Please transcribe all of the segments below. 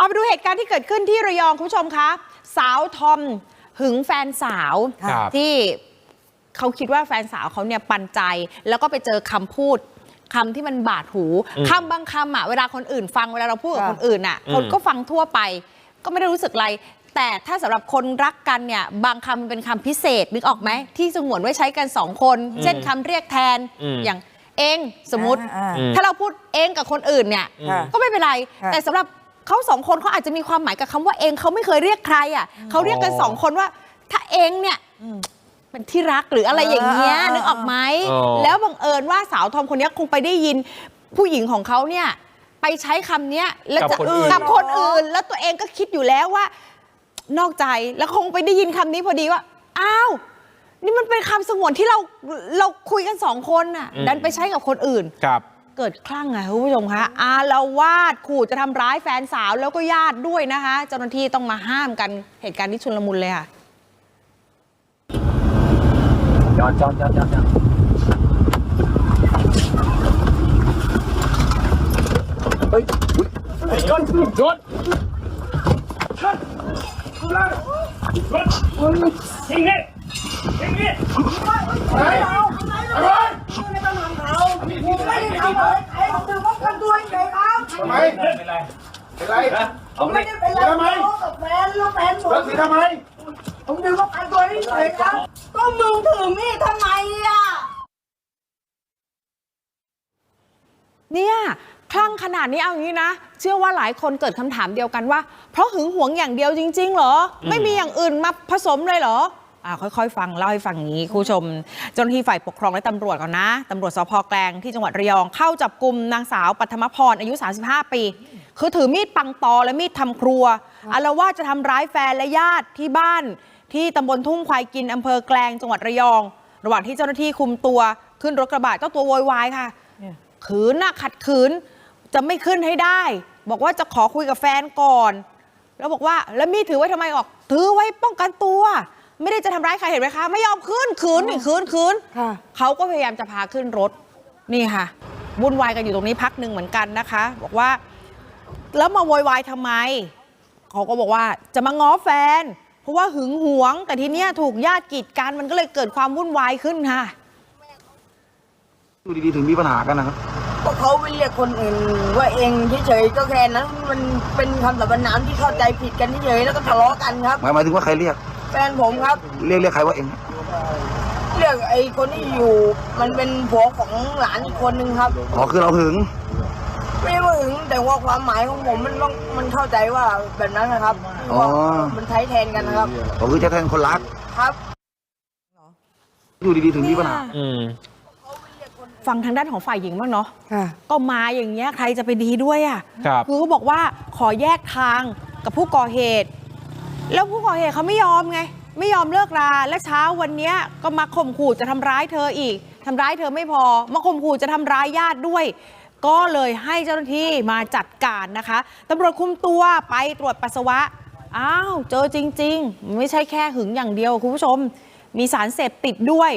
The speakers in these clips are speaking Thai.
เอาไปดูเหตุการณ์ที่เกิดขึ้นที่ระยองคุณผู้ชมคะ สาวทอมหึงแฟนสาวครับ ที่เขาคิดว่าแฟนสาวเขาเนี่ยปันใจ แล้วก็ไปเจอคำพูดคำที่มันบาดหูอืมคำบางคำอะเวลาคนอื่น ฟังเวลาเราพูดกับค่ะ คนอื่นอะอืมคนก็ฟังทั่วไป ก็ไม่ได้รู้สึกอะไร แต่ถ้าสำหรับคนรักกันเนี่ยบางคำมันเป็นคำพิเศษนึกออกไหมที่สงวนไว้ใช้กันสองคน เช่นคำเรียกแทนอืม อย่างเองสมมติ อ่าอืมถ้าเราพูดเองกับคนอื่นเนี่ย ค่ะก็ไม่เป็นไร ค่ะแต่สำหรับ เขาสองคนเขาอาจจะมีความหมายกับคำว่าเองเขาไม่เคยเรียกใครอะเขาเรียกกันอ๋อสองคนว่า ถ้าเองเนี่ยเป็นที่รักหรืออะไรอย่างเงี้ยอ่าอ่านึกออกไหมอ๋อ แล้วบังเอิญว่าสาวทอมคนเนี้ยคงไปได้ยินผู้หญิงของเขาเนี่ยไปใช้คำเนี้ยแล้วจะกับคนอื่น กับคนอื่น แล้วตัวเองก็คิดอยู่แล้วว่า นอกใจแล้วคงไปได้ยินคำนี้พอดีว่าอ้าวนี่มันเป็นคำสงวนที่เราเราคุยกันสองคนน่ะ ดันไปใช้กับคนอื่น ครับ เกิดคลั่งอะคุณผู้ชมคะอาละวาดขู่จะทำร้ายแฟนสาวแล้วก็ญาติด้วยนะคะ เจ้าหน้าที่ต้องมาห้ามกันเหตุการณ์ที่ชุลมุนเลยค่ะจอดจอดจอดจอดจอดเฮ้ยอุ๊ยไอ้ก้อนจอดจอดจอดจอดทิ้งนี่ทิ้งนี่ไปไป ทำไมเป็นไรเป็นไรเอาไปทำไมแฟนลูกแฟนผมแล้วสีทำไม ผมดึงว่าพันตัวนี่เฉยครับ ก็มึงถือมีดทำไมอะ เนี่ยคลั่งขนาดนี้เอาอย่างนี้นะ เชื่อว่าหลายคนเกิดคำถามเดียวกันว่า เพราะหึงหวงอย่างเดียวจริง ๆ เหรอ ไม่มีอย่างอื่นมาผสมเลยเหรออ่า ค่อยๆ ฟังเล่าให้ฟังอย่างนี้คุณผู้ชม เจ้าหน้าที่ฝ่ายปกครองและตำรวจก่อนนะตำรวจสพแกลงที่จังหวัดระยองเข้าจับกลุ่มนางสาวปัทมพรอายุ 35 ปี คือถือมีดปังตอและมีดทำครัวอารวาสจะทำร้ายแฟนและญาติที่บ้าน ที่ตำบลทุ่งควายกินอำเภอแกลงจังหวัดระยอง ระหว่างที่เจ้าหน้าที่คุมตัวขึ้นรถกระบะเจ้าตัวโวยวายค่ะขืนน่ะขัดขืนจะไม่ขึ้นให้ได้ บอกว่าจะขอคุยกับแฟนก่อน แล้วบอกว่าแล้วมีดถือไว้ทำไมออก ถือไว้ป้องกันตัว ไม่ได้จะทำร้ายใครเห็นไหมคะ ไม่ยอมขึ้นขืนนี่ขืนขืนค่ะ เขาก็พยายามจะพาขึ้นรถ นี่ค่ะ วุ่นวายกันอยู่ตรงนี้พักหนึ่งเหมือนกันนะคะ บอกว่า แล้วมาโวยวายทำไม เขาก็บอกว่าจะมาง้อแฟน เพราะว่าหึงหวง แต่ทีเนี้ยถูกญาติกีดกันมันก็เลยเกิดความวุ่นวายขึ้นค่ะดูดีๆถึงมีปัญหากันนะครับ ก็เขาไปเรียกคนอื่นว่าเองเฉยๆก็แค่นั้นมันเป็นคำสรรพนามที่เข้าใจผิดกันเฉยๆแล้วก็ทะเลาะกันครับหมายหมายถึงว่าใครเรียก แฟนผมครับ เรียกเรียกใครว่าเองเรียกไอ้คนที่อยู่มันเป็นผัวของหลานอีกคนนึงครับอ๋อคือเราหึง ไม่ว่าหึงแต่ว่าความหมายของผมมันต้องมันเข้าใจว่าแบบนั้นนะครับอ๋อว่ามันใช้แทนกันนะครับอ๋อคือจะแทนคนรัก ครับดูดีๆถึงมีปัญหา อืม ฟังทางด้านของฝ่ายหญิงบ้างเนาะค่ะ ก็มาอย่างเงี้ยใครจะไปดีด้วยอะ่ะครับ คือเขาบอกว่าขอแยกทางกับผู้ก่อเหตุ แล้วผู้ก่อเหตุเขาไม่ยอมไง ไม่ยอมเลิกราและเช้าวันนี้ก็มาข่มขู่จะทำร้ายเธออีกทำร้ายเธอไม่พอ มาข่มขู่จะทำร้ายญาติด้วย ก็เลยให้เจ้าหน้าที่มาจัดการนะคะตำรวจคุมตัวไปตรวจปัสสาวะอ้าวเจอจริง ๆ ไม่ใช่แค่หึงอย่างเดียวคุณผู้ชม มีสารเสพติดด้วย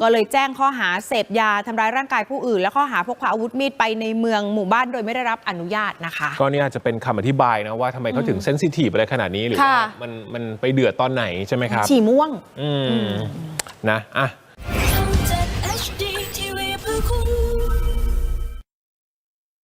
ก็เลยแจ้งข้อหาเสพยาทำร้ายร่างกายผู้อื่น และข้อหาพกพาอาวุธมีดไปในเมืองหมู่บ้านโดยไม่ได้รับอนุญาตนะคะ ก็เนี่ยอาจจะเป็นคำอธิบายนะว่าทำไมเขาถึงเซนซิทีฟอะไรขนาดนี้หรือว่าค่ะมันมันไปเดือดตอนไหนใช่ไหมครับฉี่ม่วง อืมนะอะ